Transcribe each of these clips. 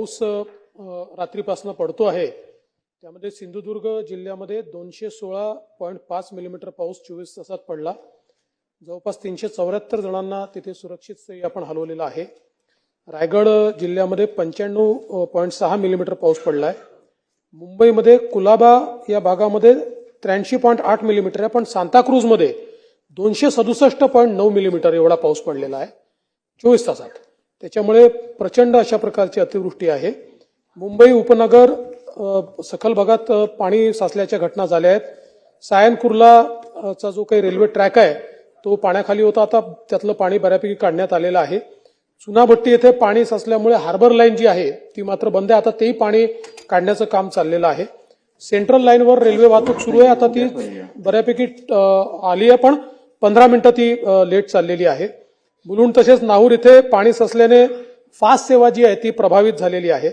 पाऊस रात्रीपासून पडतो आहे. त्यामध्ये सिंधुदुर्ग जिल्ह्यामध्ये दोनशे सोळा पॉईंट पाच मिलीमीटर पाऊस चोवीस तासात पडला. जवळपास तीनशे चौऱ्याहत्तर जणांना तिथे सुरक्षित स्थळी आपण हलवलेलं आहे. रायगड जिल्ह्यामध्ये पंच्याण्णव पॉईंट सहा मिलीमीटर पाऊस पडला आहे मुंबईमध्ये कुलाबा या भागामध्ये त्र्याऐंशी पॉईंट आठ मिलीमीटर आहे पण सांताक्रूजमध्ये दोनशे सदुसष्ट पॉईंट नऊ मिलीमीटर एवढा पाऊस पडलेला आहे. चोवीस तासात. त्याच्यामुळे प्रचंड अशा प्रकारची अतिवृष्टी आहे. मुंबई उपनगर सखल भागात पाणी साचल्याच्या घटना झाल्या आहेत. सायन कुर्लाचा जो काही रेल्वे ट्रॅक आहे तो पाण्याखाली होता. आता त्यातलं पाणी बऱ्यापैकी काढण्यात आलेलं आहे. चुनाभट्टी येथे पाणी साचल्यामुळे हार्बर लाईन जी आहे ती मात्र बंद आहे. आता तेही पाणी काढण्याचं काम चाललेलं आहे. सेंट्रल लाईनवर रेल्वे वाहतूक सुरू आहे. आता ती बऱ्यापैकी आली आहे पण पंधरा मिनिटं ती लेट चाललेली आहे. मुलुंड तसेच नाहूर इथे पाणी ससल्याने फास्ट सेवा जी आहे ती प्रभावित झालेली आहे.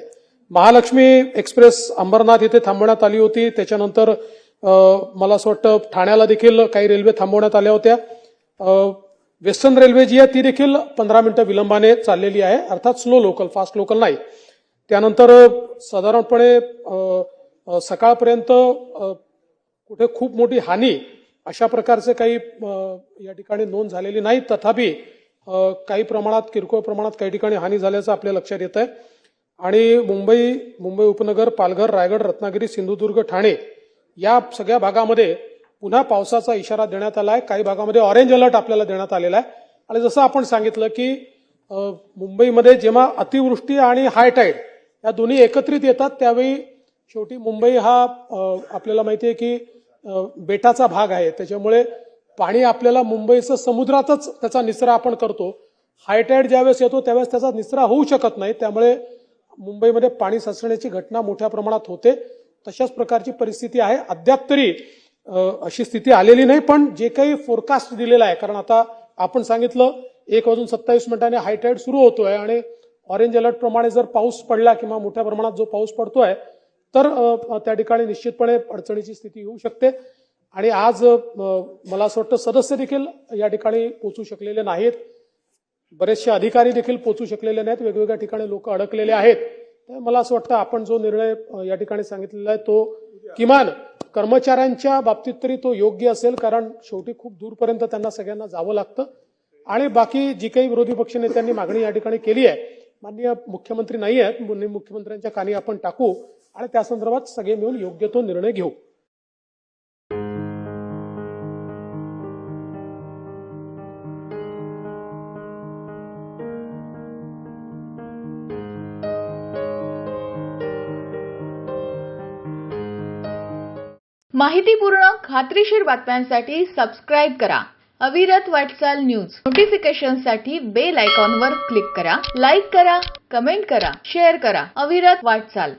महालक्ष्मी एक्सप्रेस अंबरनाथ इथे थांबवण्यात आली होती. त्याच्यानंतर मला असं वाटतं ठाण्याला देखील काही रेल्वे थांबवण्यात आल्या होत्या. वेस्टर्न रेल्वे जी आहे ती देखील पंधरा मिनिटं विलंबाने चाललेली आहे. अर्थात स्लो लोकल फास्ट लोकल नाही. त्यानंतर साधारणपणे सकाळपर्यंत कुठे खूप मोठी हानी अशा प्रकारचे काही या ठिकाणी नोंद झालेली नाही. तथापि काही प्रमाणात किरकोळ प्रमाणात काही ठिकाणी हानी झाल्याचं आपल्या लक्षात येत आहे आणि मुंबई मुंबई उपनगर पालघर रायगड रत्नागिरी सिंधुदुर्ग ठाणे या सगळ्या भागामध्ये पुन्हा पावसाचा इशारा देण्यात आला आहे काही भागामध्ये ऑरेंज अलर्ट आपल्याला देण्यात आलेला आहे. आणि जसं आपण सांगितलं की मुंबईमध्ये जेव्हा अतिवृष्टी आणि हाय टाईड या दोन्ही एकत्रित येतात त्यावेळी शेवटी मुंबई हा आपल्याला माहिती आहे की बेटाचा भाग आहे. त्याच्यामुळे पाणी आपल्याला मुंबईचं समुद्रातच त्याचा निचरा आपण करतो. हायटाईड ज्यावेळेस येतो त्यावेळेस त्याचा निचरा होऊ शकत नाही. त्यामुळे मुंबईमध्ये पाणी साचण्याची घटना मोठ्या प्रमाणात होते. तशाच प्रकारची परिस्थिती आहे. अद्याप तरी अशी स्थिती आलेली नाही पण जे काही फोरकास्ट दिलेला आहे कारण आता आपण सांगितलं एक वाजून सत्तावीस मिनिटांनी हायटाईड सुरू होतोय आणि ऑरेंज अलर्ट प्रमाणे जर पाऊस पडला किंवा मोठ्या प्रमाणात जो पाऊस पडतोय तर त्या ठिकाणी निश्चितपणे अडचणीची स्थिती होऊ शकते. आणि आज मला असं वाटतं सदस्य देखील या ठिकाणी पोचू शकलेले नाहीत. बरेचसे अधिकारी देखील पोचू शकलेले नाहीत. वेगवेगळ्या ठिकाणी लोक अडकलेले आहेत. तर मला असं वाटतं आपण जो निर्णय या ठिकाणी सांगितलेला आहे तो किमान कर्मचाऱ्यांच्या बाबतीत तरी तो योग्य असेल कारण शेवटी खूप दूरपर्यंत त्यांना सगळ्यांना जावं लागतं. आणि बाकी जी काही विरोधी पक्षनेत्यांनी मागणी या ठिकाणी केली आहे माननीय मुख्यमंत्री नाही आहेत मुख्यमंत्र्यांच्या कानी आपण टाकू आणि त्या संदर्भात सगळे मिळून योग्य तो निर्णय घेऊ. माहितीपूर्ण खात्रीशीर बातम्यांसाठी सबस्क्राईब करा. अविरत वाटचाल न्यूज. नोटिफिकेशनसाठी बेल आयकॉनवर क्लिक करा. लाईक करा कमेंट करा शेअर करा. अविरत वाटचाल.